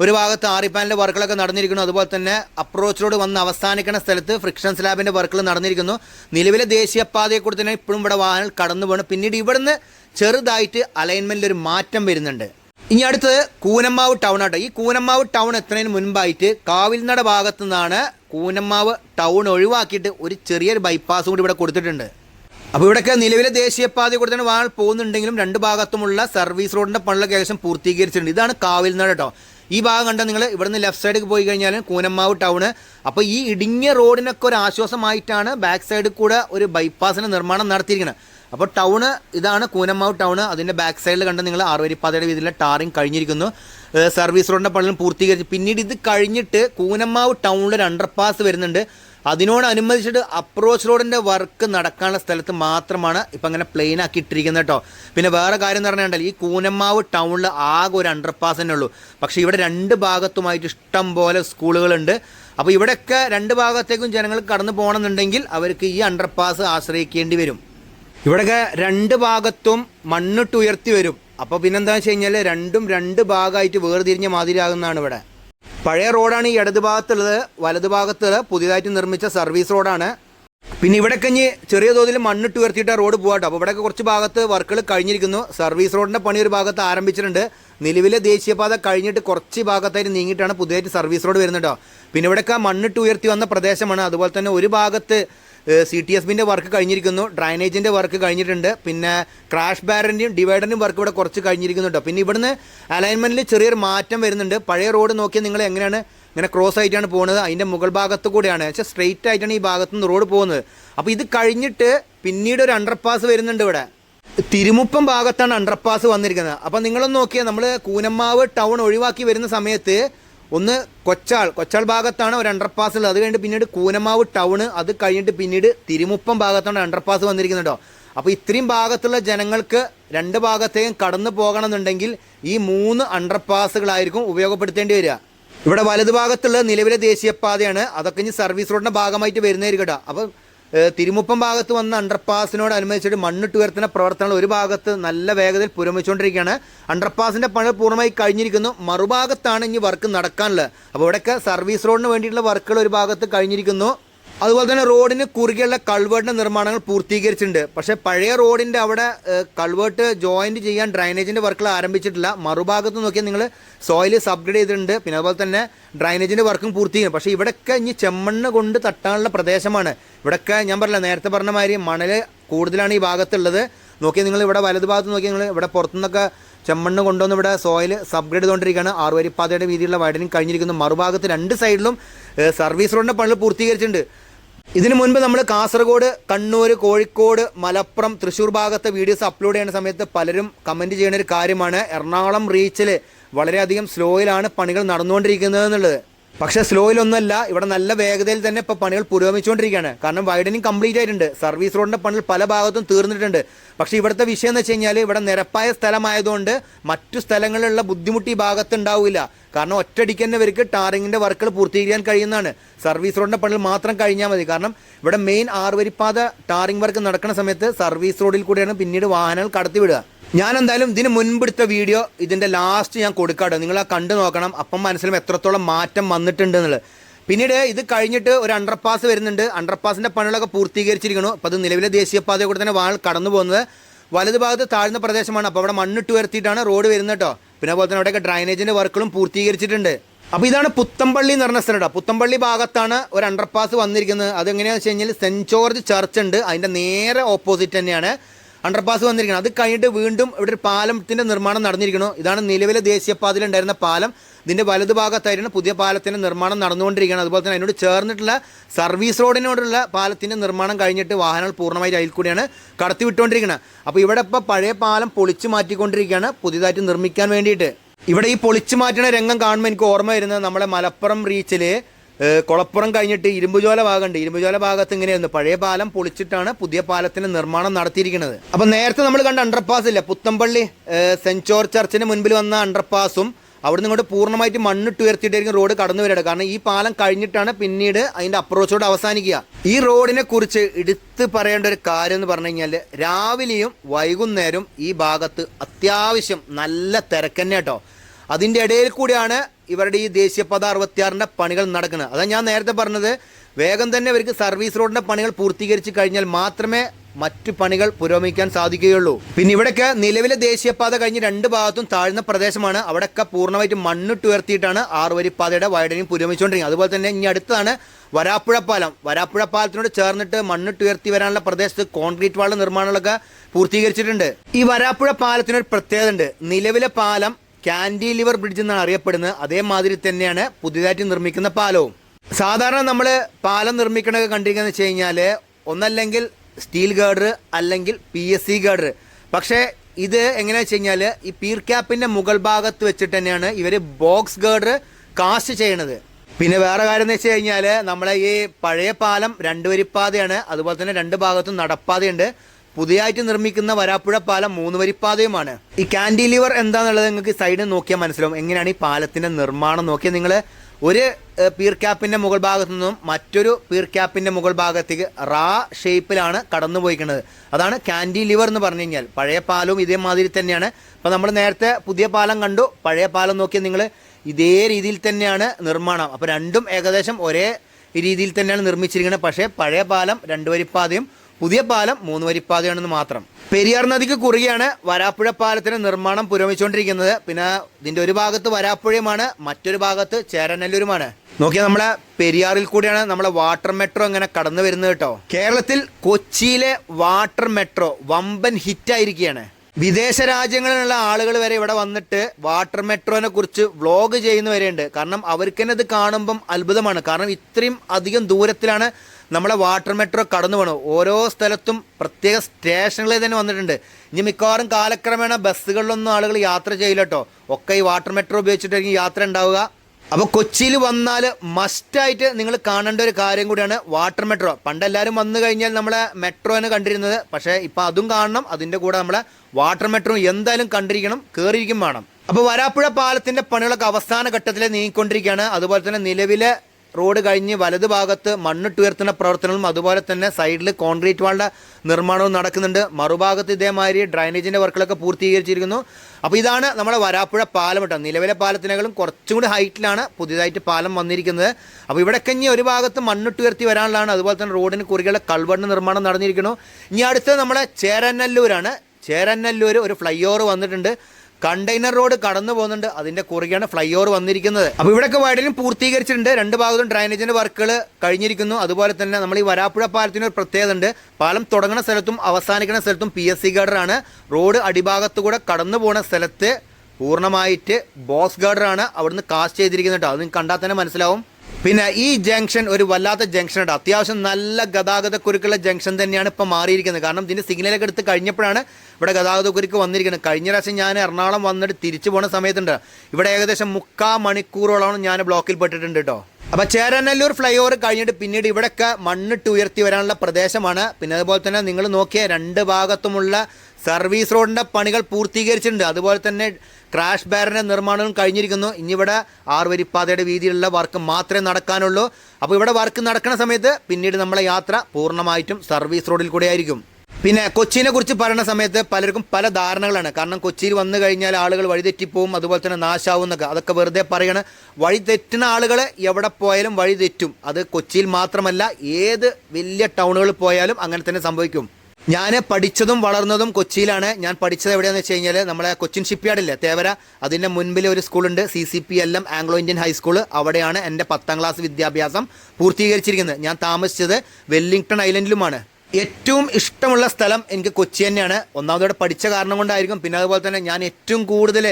ഒരു ഭാഗത്ത് ആറിപ്പാനിലെ വർക്കുകളൊക്കെ നടന്നിരിക്കുന്നു. അതുപോലെ തന്നെ അപ്രോച്ച് റോഡ് വന്ന് അവസാനിക്കുന്ന സ്ഥലത്ത് ഫ്രിക്ഷൻ സ്ലാബിന്റെ വർക്കുകൾ നടന്നിരിക്കുന്നു. നിലവിലെ ദേശീയപാതയെ കൂടി തന്നെ ഇപ്പോഴും ഇവിടെ വാഹനങ്ങൾ കടന്നു പോകണം പിന്നീട് ഇവിടുന്ന് ചെറുതായിട്ട് അലൈൻമെന്റിൽ ഒരു മാറ്റം വരുന്നുണ്ട്. ഇനി അടുത്തത് കൂനമ്മാവ് ടൗൺ ആട്ടോ. ഈ കൂനമ്മാവ് ടൗൺ എത്തുന്നതിന് മുൻപായിട്ട് കാവിൽനട ഭാഗത്തു നിന്നാണ് കൂനമ്മാവ് ടൗൺ ഒഴിവാക്കിയിട്ട് ഒരു ചെറിയൊരു ബൈപ്പാസ് കൂടി ഇവിടെ കൊടുത്തിട്ടുണ്ട്. അപ്പോൾ ഇവിടെയൊക്കെ നിലവിലെ ദേശീയപാത കൂടെ വാഹനം പോകുന്നുണ്ടെങ്കിലും രണ്ട് ഭാഗത്തുമുള്ള സർവീസ് റോഡിന്റെ പണികൾ ഏകദേശം പൂർത്തീകരിച്ചിട്ടുണ്ട്. ഇതാണ് കാവിൽനട കേട്ടോ ഈ ഭാഗം കണ്ട നിങ്ങൾ ഇവിടുന്ന് ലെഫ്റ്റ് സൈഡിൽ പോയി കഴിഞ്ഞാൽ കൂനമ്മാവ് ടൗണ് അപ്പോൾ ഈ ഇടുങ്ങിയ റോഡിനൊക്കെ ഒരു ആശ്വാസമായിട്ടാണ് ബാക്ക് സൈഡിൽ കൂടെ ഒരു ബൈപ്പാസിന് നിർമ്മാണം നടത്തിയിരിക്കുന്നത് അപ്പോൾ ടൗണ് ഇതാണ് കൂനമ്മാവ് ടൗണ് അതിന്റെ ബാക്ക് സൈഡിൽ കണ്ട നിങ്ങൾ ആറുവരിപ്പാതയുടെ വീതിയിലെ ടാറിങ് കഴിഞ്ഞിരിക്കുന്നു. സർവീസ് റോഡിന്റെ പള്ളിയും പൂർത്തീകരിച്ച്. പിന്നീട് ഇത് കഴിഞ്ഞിട്ട് കൂനമ്മാവ് ടൗണിൽ ഒരു അണ്ടർപാസ് വരുന്നുണ്ട്. അതിനോടനുബന്ധിച്ചിട്ട് അപ്രോച്ച് റോഡിന്റെ വർക്ക് നടക്കാനുള്ള സ്ഥലത്ത് മാത്രമാണ് ഇപ്പം അങ്ങനെ പ്ലെയിൻ ആക്കി ഇട്ടിരിക്കുന്നത് കേട്ടോ പിന്നെ വേറെ കാര്യം എന്ന് പറഞ്ഞാൽ ഈ കൂനമ്മാവ് ടൗണിൽ ആകെ ഒരു അണ്ടർപാസ് തന്നെ ഉള്ളൂ. പക്ഷേ ഇവിടെ രണ്ട് ഭാഗത്തുമായിട്ട് ഇഷ്ടം പോലെ സ്കൂളുകളുണ്ട് അപ്പോൾ ഇവിടെയൊക്കെ രണ്ട് ഭാഗത്തേക്കും ജനങ്ങൾ കടന്നു പോകണമെന്നുണ്ടെങ്കിൽ അവർക്ക് ഈ അണ്ടർപാസ് ആശ്രയിക്കേണ്ടി വരും. ഇവിടെയൊക്കെ രണ്ട് ഭാഗത്തും മണ്ണിട്ട് ഉയർത്തി വരും. അപ്പോൾ പിന്നെന്താണെന്ന് വെച്ച് കഴിഞ്ഞാൽ രണ്ടും രണ്ട് ഭാഗമായിട്ട് വേർതിരിഞ്ഞ മാതിരിയാകുന്നതാണ് ഇവിടെ. പഴയ റോഡാണ് ഈ ഇടത് ഭാഗത്തുള്ളത് വലത് ഭാഗത്ത് പുതിയതായിട്ട് നിർമ്മിച്ച സർവീസ് റോഡാണ്. പിന്നെ ഇവിടെ കഴിഞ്ഞ് ചെറിയ തോതിൽ മണ്ണിട്ട് ഉയർത്തിയിട്ട് റോഡ് പോകാട്ടോ അപ്പോൾ ഇവിടെ കുറച്ച് ഭാഗത്ത് വർക്കുകൾ കഴിഞ്ഞിരിക്കുന്നു. സർവീസ് റോഡിന്റെ പണി ഒരു ഭാഗത്ത് ആരംഭിച്ചിട്ടുണ്ട്. നിലവിലെ ദേശീയപാത കഴിഞ്ഞിട്ട് കുറച്ച് ഭാഗത്തായിട്ട് നീങ്ങിയിട്ടാണ് പുതിയതായിട്ട് സർവീസ് റോഡ് വരുന്നത് കേട്ടോ. പിന്നെ ഇവിടെയൊക്കെ മണ്ണിട്ട് ഉയർത്തി വന്ന പ്രദേശമാണ്. അതുപോലെ തന്നെ ഒരു ഭാഗത്ത് സി ടി എസ് ബിന്റെ വർക്ക് കഴിഞ്ഞിരിക്കുന്നു ഡ്രൈനേജിന്റെ വർക്ക് കഴിഞ്ഞിട്ടുണ്ട് പിന്നെ ക്രാഷ് ബാരന്റെയും ഡിവൈഡറിന്റെയും വർക്ക് ഇവിടെ കുറച്ച് കഴിഞ്ഞിരിക്കുന്നുണ്ട്. പിന്നെ ഇവിടുന്ന് അലൈൻമെന്റിൽ ചെറിയൊരു മാറ്റം വരുന്നുണ്ട്. പഴയ റോഡ് നോക്കിയാൽ നിങ്ങൾ എങ്ങനെയാണ് ഇങ്ങനെ ക്രോസ് ആയിട്ടാണ് പോകുന്നത്? അതിന്റെ മുകൾ ഭാഗത്ത് കൂടെയാണ്. പക്ഷേ സ്ട്രെയിറ്റ് ആയിട്ടാണ് ഈ ഭാഗത്ത് നിന്ന് റോഡ് പോകുന്നത്. അപ്പോൾ ഇത് കഴിഞ്ഞിട്ട് പിന്നീട് ഒരു അണ്ടർപാസ് വരുന്നുണ്ട് ഇവിടെ. തിരുമുപ്പം ഭാഗത്താണ് അണ്ടർപാസ് വന്നിരിക്കുന്നത്. അപ്പോൾ നിങ്ങളൊന്ന് നോക്കിയാൽ നമ്മൾ കൂനമ്മാവ് ടൗൺ ഒഴിവാക്കി വരുന്ന സമയത്ത് ഒന്ന് കൊച്ചാൾ. കൊച്ചാൾ ഭാഗത്താണ് ഒരു അണ്ടർപാസ് ഉള്ളത്. അത് കഴിഞ്ഞിട്ട് പിന്നീട് കൂനമാവ് ടൗൺ അത് കഴിഞ്ഞിട്ട് പിന്നീട് തിരുമുപ്പം ഭാഗത്താണ് അണ്ടർപാസ് വന്നിരിക്കുന്നത് അപ്പോൾ ഇത്രയും ഭാഗത്തുള്ള ജനങ്ങൾക്ക് രണ്ട് ഭാഗത്തേക്കും കടന്നു പോകണമെന്നുണ്ടെങ്കിൽ ഈ മൂന്ന് അണ്ടർപാസുകളായിരിക്കും ഉപയോഗപ്പെടുത്തേണ്ടി വരിക. ഇവിടെ വലതു ഭാഗത്തുള്ള നിലവിലെ ദേശീയപാതയാണ്. അതൊക്കെ ഇനി സർവീസ് റോഡിന്റെ ഭാഗമായിട്ട് വരുന്നതായിരിക്കും കേട്ടോ അപ്പോൾ തിരുമുപ്പം ഭാഗത്ത് വന്ന അണ്ടർപാസിനോട് അനുബന്ധിച്ചിട്ട് മണ്ണിട്ട് ഉയർത്തുന്ന പ്രവർത്തനങ്ങൾ ഒരു ഭാഗത്ത് നല്ല വേഗതയിൽ പുരോഗമിച്ചുകൊണ്ടിരിക്കുകയാണ്. അണ്ടർപാസിന്റെ പണി പൂർണമായി കഴിഞ്ഞിരിക്കുന്നു. മറുഭാഗത്താണ് ഇനി വർക്ക് നടക്കാനുള്ളത്. അപ്പോൾ ഇവിടെയൊക്കെ സർവീസ് റോഡിന് വേണ്ടിയിട്ടുള്ള വർക്കുകൾ ഒരു ഭാഗത്ത് കഴിഞ്ഞിരിക്കുന്നു. അതുപോലെ തന്നെ റോഡിന് കുറുകെയുള്ള കൾവേർട്ടിന്റെ നിർമ്മാണങ്ങൾ പൂർത്തീകരിച്ചിട്ടുണ്ട്. പക്ഷേ പഴയ റോഡിന്റെ അവിടെ കൾവേർട്ട് ജോയിന്റ് ചെയ്യാൻ ഡ്രൈനേജിന്റെ വർക്കുകൾ ആരംഭിച്ചിട്ടില്ല. മറുഭാഗത്ത് നോക്കിയാൽ നിങ്ങൾ സോയിൽ സബ്ഗ്രേഡ് ചെയ്തിട്ടുണ്ട്. പിന്നെ അതുപോലെ തന്നെ ഡ്രൈനേജിന്റെ വർക്കും പൂർത്തീകരിക്കും പക്ഷേ ഇവിടെയൊക്കെ ഇനി ചെമ്മണ്ണ് കൊണ്ട് തട്ടാനുള്ള പ്രദേശമാണ്. ഇവിടെയൊക്കെ ഞാൻ പറഞ്ഞില്ല നേരത്തെ പറഞ്ഞ മാതിരി മണൽ കൂടുതലാണ് ഈ ഭാഗത്തുള്ളത്. നോക്കിയാൽ നിങ്ങൾ ഇവിടെ വലതു ഭാഗത്ത് നോക്കിയാൽ നിങ്ങൾ ഇവിടെ പുറത്തുനിന്നൊക്കെ ചെമ്മണ്ണ് കൊണ്ടുവന്ന് ഇവിടെ സോയിൽ സബ്ഗ്രേഡ് ചെയ്തുകൊണ്ടിരിക്കുകയാണ്. ആറുവരിപ്പാതയുടെ വീതിയുള്ള വൈഡനിങ് കഴിഞ്ഞിരിക്കുന്നു. മറുഭാഗത്ത് രണ്ട് സൈഡിലും സർവീസ് റോഡിന്റെ പണികൾ പൂർത്തീകരിച്ചിട്ടുണ്ട്. ഇതിനു മുൻപ് നമ്മൾ കാസർഗോഡ് കണ്ണൂർ കോഴിക്കോട് മലപ്പുറം തൃശ്ശൂർ ഭാഗത്തെ വീഡിയോസ് അപ്ലോഡ് ചെയ്യുന്ന സമയത്ത് പലരും കമന്റ് ചെയ്യുന്ന ഒരു കാര്യമാണ്. എറണാകുളം റീച്ചിൽ വളരെയധികം സ്ലോയിലാണ് പണികൾ നടന്നുകൊണ്ടിരിക്കുന്നത് എന്നുള്ളത്. പക്ഷേ സ്ലോയിലൊന്നുമല്ല. ഇവിടെ നല്ല വേഗതയിൽ തന്നെ ഇപ്പോൾ പണികൾ പുരോഗമിച്ചുകൊണ്ടിരിക്കുകയാണ്. കാരണം വൈഡനിങ് കംപ്ലീറ്റ് ആയിട്ടുണ്ട്. സർവീസ് റോഡിന്റെ പണികൾ പല ഭാഗത്തും തീർന്നിട്ടുണ്ട്. പക്ഷേ ഇവിടുത്തെ വിഷയം എന്ന് വെച്ച് കഴിഞ്ഞാൽ ഇവിടെ നിരപ്പായ സ്ഥലമായതുകൊണ്ട് മറ്റു സ്ഥലങ്ങളിലുള്ള ബുദ്ധിമുട്ട് ഈ ഭാഗത്ത് ഉണ്ടാവില്ല. കാരണം ഒറ്റയടിക്ക് തന്നെ ഇവർക്ക് ടാറിങ്ങിന്റെ വർക്കുകൾ പൂർത്തീകരിക്കാൻ കഴിയുന്നതാണ്. സർവീസ് റോഡിന്റെ പണികൾ മാത്രം കഴിഞ്ഞാൽ മതി. കാരണം ഇവിടെ മെയിൻ ആറുവരിപ്പാത ടാറിംഗ് വർക്ക് നടക്കുന്ന സമയത്ത് സർവീസ് റോഡിൽ കൂടിയാണ് പിന്നീട് വാഹനങ്ങൾ കടത്തിവിടുക. ഞാൻ എന്തായാലും ഇതിന് മുൻപെടുത്ത വീഡിയോ ഇതിന്റെ ലാസ്റ്റ് ഞാൻ കൊടുക്കാട്ടോ. നിങ്ങൾ ആ കണ്ടു നോക്കണം. അപ്പം മനസ്സിലും എത്രത്തോളം മാറ്റം വന്നിട്ടുണ്ട് എന്നുള്ളത് പിന്നീട് ഇത് കഴിഞ്ഞിട്ട് ഒരു അണ്ടർപാസ് വരുന്നുണ്ട്. അണ്ടർപാസിന്റെ പണികളൊക്കെ പൂർത്തീകരിച്ചിരിക്കുന്നു. അപ്പോൾ അത് നിലവിലെ ദേശീയപാതയിൽ കൂടെ തന്നെ വാൾ കടന്നു പോകുന്നത് വലത് ഭാഗത്ത് താഴ്ന്ന പ്രദേശമാണ്. അപ്പോൾ അവിടെ മണ്ണിട്ട് ഉയർത്തിയിട്ടാണ് റോഡ് വരുന്നത് കേട്ടോ പിന്നെ അതുപോലെ തന്നെ അവിടെയൊക്കെ ഡ്രൈനേജിന്റെ വർക്കുകളും പൂർത്തീകരിച്ചിട്ടുണ്ട്. അപ്പോൾ ഇതാണ് പുത്തമ്പള്ളി എന്ന് പറഞ്ഞ സ്ഥലം കേട്ടോ പുത്തമ്പള്ളി ഭാഗത്താണ് ഒരു അണ്ടർപാസ് വന്നിരിക്കുന്നത്. അതെങ്ങനെയാണെന്ന് വെച്ച് കഴിഞ്ഞാൽ സെന്റ് ജോർജ് ചർച്ച് ഉണ്ട്. അതിന്റെ നേരെ ഓപ്പോസിറ്റ് തന്നെയാണ്. അണ്ടർപാസ് വന്നിരിക്കണം അത് കഴിഞ്ഞിട്ട് വീണ്ടും ഇവിടെ ഒരു പാലത്തിന്റെ നിർമ്മാണം നടന്നിരിക്കുന്നു. ഇതാണ് നിലവിലെ ദേശീയപാതയിൽ ഉണ്ടായിരുന്ന പാലം. ഇതിന്റെ വലതു ഭാഗത്തായിരുന്നു പുതിയ പാലത്തിന്റെ നിർമ്മാണം നടന്നുകൊണ്ടിരിക്കുകയാണ് അതുപോലെ തന്നെ അതിനോട് ചേർന്നിട്ടുള്ള സർവീസ് റോഡിനോടുള്ള പാലത്തിന്റെ നിർമ്മാണം കഴിഞ്ഞിട്ട് വാഹനങ്ങൾ പൂർണമായി അതിൽ കൂടിയാണ് കടത്തിവിട്ടുകൊണ്ടിരിക്കുന്നത്. അപ്പോൾ ഇവിടെ ഇപ്പോൾ പഴയ പാലം പൊളിച്ചു മാറ്റിക്കൊണ്ടിരിക്കുകയാണ്. പുതിയതായിട്ട് നിർമ്മിക്കാൻ വേണ്ടിയിട്ട്. ഇവിടെ ഈ പൊളിച്ചു മാറ്റുന്ന രംഗം കാണുമ്പോൾ എനിക്ക് ഓർമ്മ വരുന്നത് നമ്മളെ മലപ്പുറം റീച്ചിൽ കുളപ്പുറം കഴിഞ്ഞിട്ട് ഇരുമ്പുചോല ഭാഗമുണ്ട്. ഇരുമ്പുചോല ഭാഗത്ത് ഇങ്ങനെയായിരുന്നു. പഴയ പാലം പൊളിച്ചിട്ടാണ് പുതിയ പാലത്തിന് നിർമ്മാണം നടത്തിയിരിക്കുന്നത്. അപ്പൊ നേരത്തെ നമ്മൾ കണ്ട അണ്ടർപാസ് ഇല്ല? പുത്തമ്പള്ളി സെന്റ് ജോർജ് ചർച്ചിന് മുൻപിൽ വന്ന അണ്ടർപാസും അവിടെ നിന്ന് ഇങ്ങോട്ട് പൂർണമായിട്ട് മണ്ണിട്ട് ഉയർത്തിയിട്ടായിരിക്കും റോഡ് കടന്നു വരിക. കാരണം ഈ പാലം കഴിഞ്ഞിട്ടാണ് പിന്നീട് അതിന്റെ അപ്രോച്ചോട് അവസാനിക്കുക. ഈ റോഡിനെ കുറിച്ച് എടുത്ത് പറയേണ്ട ഒരു കാര്യം എന്ന് പറഞ്ഞു കഴിഞ്ഞാൽ രാവിലെയും വൈകുന്നേരവും ഈ ഭാഗത്ത് അത്യാവശ്യം നല്ല തിരക്കന്നെ കേട്ടോ അതിന്റെ ഇടയിൽ കൂടിയാണ് ഇവരുടെ ഈ ദേശീയപാത അറുപത്തിയാറിന്റെ പണികൾ നടക്കുന്നത്. അതാണ് ഞാൻ നേരത്തെ പറഞ്ഞത് വേഗം തന്നെ ഇവർക്ക് സർവീസ് റോഡിന്റെ പണികൾ പൂർത്തീകരിച്ച് കഴിഞ്ഞാൽ മാത്രമേ മറ്റു പണികൾ പുരോഗമിക്കാൻ സാധിക്കുകയുള്ളൂ. പിന്നെ ഇവിടെയൊക്കെ നിലവിലെ ദേശീയപാത കഴിഞ്ഞ് രണ്ട് ഭാഗത്തും താഴ്ന്ന പ്രദേശമാണ്. അവിടെയൊക്കെ പൂർണമായിട്ട് മണ്ണിട്ട് ഉയർത്തിയിട്ടാണ് ആറുവരിപ്പാതയുടെ വൈഡനിങ് പുരോഗമിച്ചുകൊണ്ടിരിക്കുന്നത്. അതുപോലെ തന്നെ ഇനി അടുത്താണ് വരാപ്പുഴ പാലം. വരാപ്പുഴ പാലത്തിനോട് ചേർന്നിട്ട് മണ്ണിട്ട് ഉയർത്തി വരാനുള്ള പ്രദേശത്ത് കോൺക്രീറ്റ് വാള നിർമ്മാണങ്ങളൊക്കെ പൂർത്തീകരിച്ചിട്ടുണ്ട്. ഈ വരാപ്പുഴ പാലത്തിനൊരു പ്രത്യേകത ഉണ്ട് നിലവിലെ പാലം കാൻഡിലിവർ ബ്രിഡ്ജ് എന്നാണ് അറിയപ്പെടുന്നത്. അതേമാതിരി തന്നെയാണ് പുതിയതായിട്ട് നിർമ്മിക്കുന്ന പാലവും. സാധാരണ നമ്മൾ പാലം നിർമ്മിക്കണത് കണ്ടിരിക്കുന്നത് വെച്ച് കഴിഞ്ഞാൽ ഒന്നല്ലെങ്കിൽ സ്റ്റീൽ ഗാർഡർ അല്ലെങ്കിൽ പി എസ് സി ഗാർഡർ പക്ഷേ ഇത് എങ്ങനെയാണെന്ന് വെച്ച് കഴിഞ്ഞാൽ ഈ പീർ ക്യാപ്പിന്റെ മുകൾ ഭാഗത്ത് വെച്ചിട്ട് തന്നെയാണ് ഇവർ ബോക്സ് ഗാർഡർ കാസ്റ്റ് ചെയ്യണത്. പിന്നെ വേറെ കാര്യം എന്ന് വെച്ച് കഴിഞ്ഞാൽ നമ്മളെ ഈ പഴയ പാലം രണ്ട് വരിപ്പാതയാണ്. അതുപോലെ തന്നെ രണ്ട് ഭാഗത്തും നടപ്പാതയുണ്ട്. പുതിയതായിട്ട് നിർമ്മിക്കുന്ന വരാപ്പുഴ പാലം മൂന്ന് വരിപ്പാതയുമാണ്. ഈ കാൻഡിലിവർ എന്താണെന്നുള്ളത് നിങ്ങൾക്ക് സൈഡിൽ നോക്കിയാൽ മനസ്സിലാവും. എങ്ങനെയാണ് ഈ പാലത്തിന്റെ നിർമ്മാണം നോക്കിയാൽ നിങ്ങൾ ഒരു പീർ ക്യാപ്പിന്റെ മുകൾ ഭാഗത്തു നിന്നും മറ്റൊരു പീർ ക്യാപ്പിന്റെ മുകൾ ഭാഗത്തേക്ക് റാ ഷേപ്പിലാണ് കടന്നു പോയിക്കുന്നത് അതാണ് കാൻഡിലിവർ എന്ന് പറഞ്ഞു കഴിഞ്ഞാൽ. പഴയ പാലവും ഇതേമാതിരി തന്നെയാണ്. അപ്പോൾ നമ്മൾ നേരത്തെ പുതിയ പാലം കണ്ടു. പഴയ പാലം നോക്കിയാൽ നിങ്ങൾ ഇതേ രീതിയിൽ തന്നെയാണ് നിർമ്മാണം. അപ്പോൾ രണ്ടും ഏകദേശം ഒരേ രീതിയിൽ തന്നെയാണ് നിർമ്മിച്ചിരിക്കുന്നത്. പക്ഷേ പഴയ പാലം രണ്ട് വരിപ്പാതയും പുതിയ പാലം മൂന്ന് വരിപ്പാതയാണെന്ന് മാത്രം. പെരിയാർ നദിക്ക് കുറുകെയാണ് വരാപ്പുഴ പാലത്തിന് നിർമ്മാണം പുരോഗമിച്ചുകൊണ്ടിരിക്കുന്നത്. പിന്നെ ഇതിന്റെ ഒരു ഭാഗത്ത് വരാപ്പുഴയുമാണ് മറ്റൊരു ഭാഗത്ത് ചേരനല്ലൂരുമാണ്. നോക്കിയാൽ നമ്മളെ പെരിയാറിൽ കൂടിയാണ് നമ്മളെ വാട്ടർ മെട്രോ ഇങ്ങനെ കടന്നു വരുന്നത് കേട്ടോ. കേരളത്തിൽ കൊച്ചിയിലെ വാട്ടർ മെട്രോ വമ്പൻ ഹിറ്റായിരിക്കുകയാണ് വിദേശ രാജ്യങ്ങളിലുള്ള ആളുകൾ വരെ ഇവിടെ വന്നിട്ട് വാട്ടർ മെട്രോനെ കുറിച്ച് വ്ളോഗ് ചെയ്യുന്നവരെയുണ്ട്. കാരണം അവർക്ക് തന്നെ ഇത് കാണുമ്പം അത്ഭുതമാണ്. കാരണം ഇത്രയും അധികം ദൂരത്തിലാണ് നമ്മളെ വാട്ടർ മെട്രോ കടന്നു പോകണം ഓരോ സ്ഥലത്തും പ്രത്യേക സ്റ്റേഷനുകളിൽ തന്നെ വന്നിട്ടുണ്ട്. ഇനി മിക്കവാറും കാലക്രമേണ ബസ്സുകളിലൊന്നും ആളുകൾ യാത്ര ചെയ്യില്ല കേട്ടോ ഒക്കെ ഈ വാട്ടർ മെട്രോ ഉപയോഗിച്ചിട്ടായിരിക്കും യാത്ര ഉണ്ടാവുക. അപ്പോൾ കൊച്ചിയിൽ വന്നാൽ മസ്റ്റായിട്ട് നിങ്ങൾ കാണേണ്ട ഒരു കാര്യം കൂടിയാണ് വാട്ടർ മെട്രോ. പണ്ട് എല്ലാവരും വന്നു കഴിഞ്ഞാൽ നമ്മളെ മെട്രോനെ കണ്ടിരുന്നത്. പക്ഷേ ഇപ്പോൾ അതും കാണണം. അതിന്റെ കൂടെ നമ്മളെ വാട്ടർ മെട്രോ എന്തായാലും കണ്ടിരിക്കണം കയറിയിരിക്കും വേണം. അപ്പോൾ വരാപ്പുഴ പാലത്തിന്റെ പണികളൊക്കെ അവസാന ഘട്ടത്തിൽ നീങ്ങിക്കൊണ്ടിരിക്കുകയാണ്. അതുപോലെ തന്നെ നിലവിലെ റോഡ് കഴിഞ്ഞ് വലത് ഭാഗത്ത് മണ്ണിട്ടുയർത്തുന്ന പ്രവർത്തനങ്ങളും അതുപോലെ തന്നെ സൈഡിൽ കോൺക്രീറ്റ് വാളിന്റെ നിർമ്മാണവും നടക്കുന്നുണ്ട്. മറുഭാഗത്ത് ഇതേമാതിരി ഡ്രൈനേജിന്റെ വർക്കുകളൊക്കെ പൂർത്തീകരിച്ചിരിക്കുന്നു. അപ്പോൾ ഇതാണ് നമ്മുടെ വരാപ്പുഴ പാലം കേട്ടോ. നിലവിലെ പാലത്തിനേക്കാളും കുറച്ചും കൂടി ഹൈറ്റിലാണ് പുതിയതായിട്ട് പാലം വന്നിരിക്കുന്നത്. അപ്പോൾ ഇവിടെ ഇനി ഒരു ഭാഗത്ത് മണ്ണിട്ടുയർത്തി വരാനുള്ളതാണ്. അതുപോലെ തന്നെ റോഡിന് കുറുകെയുള്ള കൾവണ്ണ നിർമ്മാണം നടന്നിരിക്കുന്നു. ഇനി അടുത്തത് നമ്മുടെ ചേരനല്ലൂരാണ് ചേരനല്ലൂർ ഒരു ഫ്ലൈ ഓവർ വന്നിട്ടുണ്ട്. കണ്ടെയ്നർ റോഡ് കടന്നു പോകുന്നുണ്ട്. അതിന്റെ കുറുകെയാണ് ഫ്ലൈ ഓവർ വന്നിരിക്കുന്നത്. അപ്പോൾ ഇവിടെയൊക്കെ വൈഡലും പൂർത്തീകരിച്ചിട്ടുണ്ട്. രണ്ട് ഭാഗത്തും ഡ്രൈനേജിന്റെ വർക്കുകൾ കഴിഞ്ഞിരിക്കുന്നു. അതുപോലെ തന്നെ നമ്മൾ ഈ വരാപ്പുഴ പാലത്തിന് ഒരു പ്രത്യേകത ഉണ്ട്. പാലം തുടങ്ങുന്ന സ്ഥലത്തും അവസാനിക്കുന്ന സ്ഥലത്തും പി എസ് സി ഗാർഡറാണ് റോഡ് അടിഭാഗത്തു കൂടെ കടന്നു പോകുന്ന സ്ഥലത്ത് പൂർണമായിട്ട് ബോസ് ഗാർഡറാണ് അവിടുന്ന് കാസ്റ്റ് ചെയ്തിരിക്കുന്നത് കേട്ടോ. അത് കണ്ടാൽ തന്നെ മനസ്സിലാവും. പിന്നെ ഈ ജംഗ്ഷൻ ഒരു വല്ലാത്ത ജംഗ്ഷൻ ഉണ്ട് അത്യാവശ്യം നല്ല ഗതാഗത കുരുക്കുള്ള ജംഗ്ഷൻ തന്നെയാണ് ഇപ്പം മാറിയിരിക്കുന്നത്. കാരണം ഇതിന്റെ സിഗ്നലൊക്കെ എടുത്ത് കഴിഞ്ഞപ്പോഴാണ് ഇവിടെ ഗതാഗത കുരുക്ക് വന്നിരിക്കുന്നത്. കഴിഞ്ഞ പ്രാവശ്യം ഞാൻ എറണാകുളം വന്നിട്ട് തിരിച്ചു പോണ സമയത്തുണ്ട്. ഇവിടെ ഏകദേശം മുക്കാ മണിക്കൂറോളം ഞാൻ ബ്ലോക്കിൽ പെട്ടിട്ടുണ്ട് കേട്ടോ അപ്പോൾ ചേരനല്ലൂർ ഫ്ലൈ ഓവർ കഴിഞ്ഞിട്ട് പിന്നീട് ഇവിടെയൊക്കെ മണ്ണിട്ട് ഉയർത്തി വരാനുള്ള പ്രദേശമാണ്. പിന്നെ അതുപോലെ തന്നെ നിങ്ങൾ നോക്കിയ രണ്ട് ഭാഗത്തുമുള്ള സർവീസ് റോഡിന്റെ പണികൾ പൂർത്തീകരിച്ചിട്ടുണ്ട്. അതുപോലെ തന്നെ ക്രാഷ് ബാരിന്റെ നിർമ്മാണവും കഴിഞ്ഞിരിക്കുന്നു. ഇനി ഇവിടെ ആറുവരിപ്പാതയുടെ വീതിയിലുള്ള വർക്ക് മാത്രമേ നടക്കാനുള്ളൂ. അപ്പോൾ ഇവിടെ വർക്ക് നടക്കുന്ന സമയത്ത് പിന്നീട് നമ്മളെ യാത്ര പൂർണമായിട്ടും സർവീസ് റോഡിൽ കൂടെ ആയിരിക്കും. പിന്നെ കൊച്ചിനെ കുറിച്ച് പറയുന്ന സമയത്ത് പലർക്കും പല ധാരണകളാണ്. കാരണം കൊച്ചിയിൽ വന്നു കഴിഞ്ഞാൽ ആളുകൾ വഴിതെറ്റിപ്പോവും അതുപോലെ തന്നെ നാശാവും എന്നൊക്കെ. അതൊക്കെ വെറുതെ പറയണ. വഴി തെറ്റുന്ന ആളുകൾ എവിടെ പോയാലും വഴിതെറ്റും. അത് കൊച്ചിയിൽ മാത്രമല്ല ഏത് വലിയ ടൗണുകളിൽ പോയാലും അങ്ങനെ തന്നെ സംഭവിക്കും. ഞാൻ പഠിച്ചതും വളർന്നതും കൊച്ചിയിലാണ്. ഞാൻ പഠിച്ചത് എവിടെയാണെന്ന് വെച്ച് കഴിഞ്ഞാൽ നമ്മളെ കൊച്ചിൻ ഷിപ്പ്യാർഡില്ലേ തേവര. അതിന്റെ മുൻപിൽ ഒരു സ്കൂളുണ്ട് C C P L M Anglo Indian high school അവിടെയാണ് എന്റെ പത്താം ക്ലാസ് വിദ്യാഭ്യാസം പൂർത്തീകരിച്ചിരിക്കുന്നത്. ഞാൻ താമസിച്ചത് വെല്ലിംഗ്ടൺ ഐലൻഡിലുമാണ്. ഏറ്റവും ഇഷ്ടമുള്ള സ്ഥലം എനിക്ക് കൊച്ചി തന്നെയാണ്. ഒന്നാമതോടെ പഠിച്ച കാരണം കൊണ്ടായിരിക്കും. പിന്നെ അതുപോലെ തന്നെ ഞാൻ ഏറ്റവും കൂടുതൽ